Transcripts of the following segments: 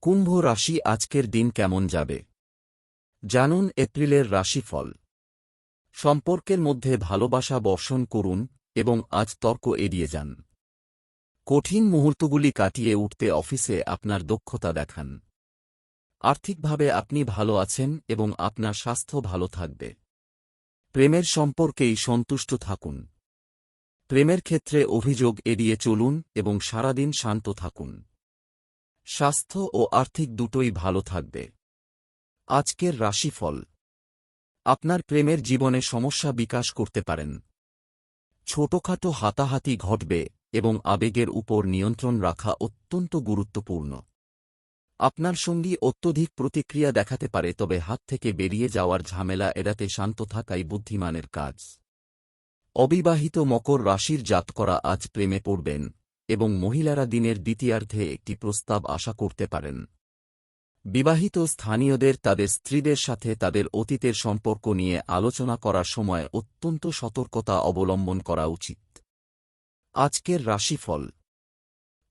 কুম্ভ রাশি আজকের দিন কেমন যাবে? জানুন এপ্রিলের রাশিফল। সম্পর্কের মধ্যে ভালোবাসা বর্ষণ করুন এবং আজ তর্ক এড়িয়ে যান। কঠিন মুহূর্তগুলি কাটিয়ে উঠতে অফিসে আপনার দক্ষতা দেখান। আর্থিকভাবে আপনি ভালো আছেন এবং আপনার স্বাস্থ্য ভালো থাকবে। প্রেমের সম্পর্কেই সন্তুষ্ট থাকুন। প্রেমের ক্ষেত্রে অভিযোগ এড়িয়ে চলুন এবং সারাদিন শান্ত থাকুন। স্বাস্থ্য ও আর্থিক দুটোই ভালো থাকবে। আজকের রাশিফল। আপনার প্রেমের জীবনে সমস্যা বিকাশ করতে পারেন। ছোটখাটো হাতাহাতি ঘটবে এবং আবেগের উপর নিয়ন্ত্রণ রাখা অত্যন্ত গুরুত্বপূর্ণ। আপনার সঙ্গী অত্যধিক প্রতিক্রিয়া দেখাতে পারে, তবে হাত থেকে বেরিয়ে যাওয়ার ঝামেলা এড়াতে শান্ত থাকাই বুদ্ধিমানের কাজ। অবিবাহিত মকর রাশির জাত করা আজ প্রেমে পড়বেন। এবং মহিলারা দিনের দ্বিতীয়ার্ধে একটি প্রস্তাব আশা করতে পারেন। বিবাহিত স্থানীয়দের, তাদের স্ত্রীদের সাথে তাদের অতীতের সম্পর্ক নিয়ে আলোচনা করার সময় অত্যন্ত সতর্কতা অবলম্বন করা উচিত। আজকের রাশিফল।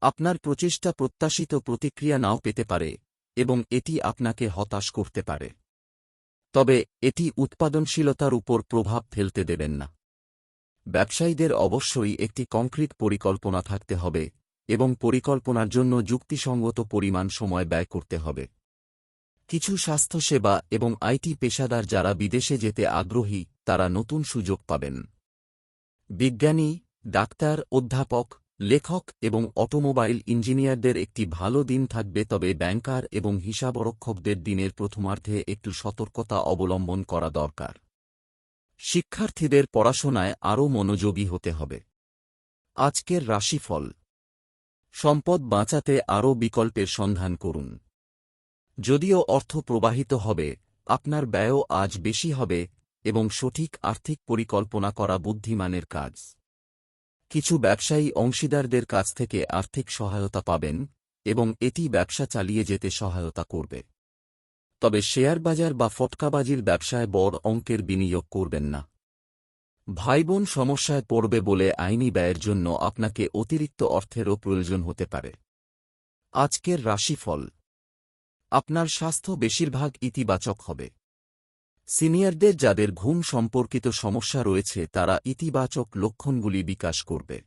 আপনার প্রচেষ্টা প্রত্যাশিত প্রতিক্রিয়া নাও পেতে পারে এবং এটি আপনাকে হতাশ করতে পারে। তবে এটি উৎপাদনশীলতার উপর প্রভাব ফেলতে দেবেন না। ব্যবসায়ীদের অবশ্যই একটি কংক্রিট পরিকল্পনা থাকতে হবে এবং পরিকল্পনার জন্য যুক্তিসঙ্গত পরিমাণ সময় ব্যয় করতে হবে। কিছু স্বাস্থ্যসেবা এবং আইটি পেশাদার যারা বিদেশে যেতে আগ্রহী, তারা নতুন সুযোগ পাবেন। বিজ্ঞানী, ডাক্তার, অধ্যাপক, লেখক এবং অটোমোবাইল ইঞ্জিনিয়ারদের একটি ভালো দিন থাকবে তবে ব্যাংকার এবং হিসাবরক্ষকদের দিনের প্রথমার্ধে একটু সতর্কতা অবলম্বন করা দরকার। শিক্ষার্থীদের পড়াশোনায় আরও মনোযোগী হতে হবে। আজকের রাশিফল। সম্পদ বাঁচাতে আরও বিকল্পের সন্ধান করুন। যদিও অর্থ প্রবাহিত হবে, আপনার ব্যয়ও আজ বেশি হবে এবং সঠিক আর্থিক পরিকল্পনা করা বুদ্ধিমানের কাজ। কিছু ব্যবসায়ী অংশীদারদের কাছ থেকে আর্থিক সহায়তা পাবেন এবং এটি ব্যবসা চালিয়ে যেতে সহায়তা করবে। তবে শেয়ার বাজার বা ফটকাবাজির ব্যবসায় বড় অঙ্কের বিনিয়োগ করবেন না। ভাইবোন সমস্যায় পড়বে বলে আইনি ব্যয়ের জন্য আপনাকে অতিরিক্ত অর্থেরও প্রয়োজন হতে পারে। আজকের রাশিফল। আপনার স্বাস্থ্য বেশিরভাগ ইতিবাচক হবে। সিনিয়রদের যাদের ঘুম সম্পর্কিত সমস্যা রয়েছে, তারা ইতিবাচক লক্ষণগুলি বিকাশ করবে।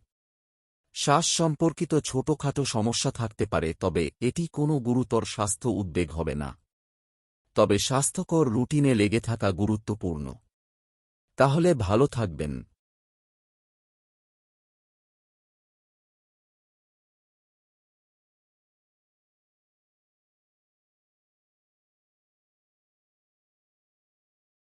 শ্বাস সম্পর্কিত ছোটখাটো সমস্যা থাকতে পারে, তবে এটি কোনো গুরুতর স্বাস্থ্য উদ্বেগ হবে না। তবে স্বাস্থ্যকর রুটিনে লেগে থাকা গুরুত্বপূর্ণ। তাহলে ভালো থাকবেন।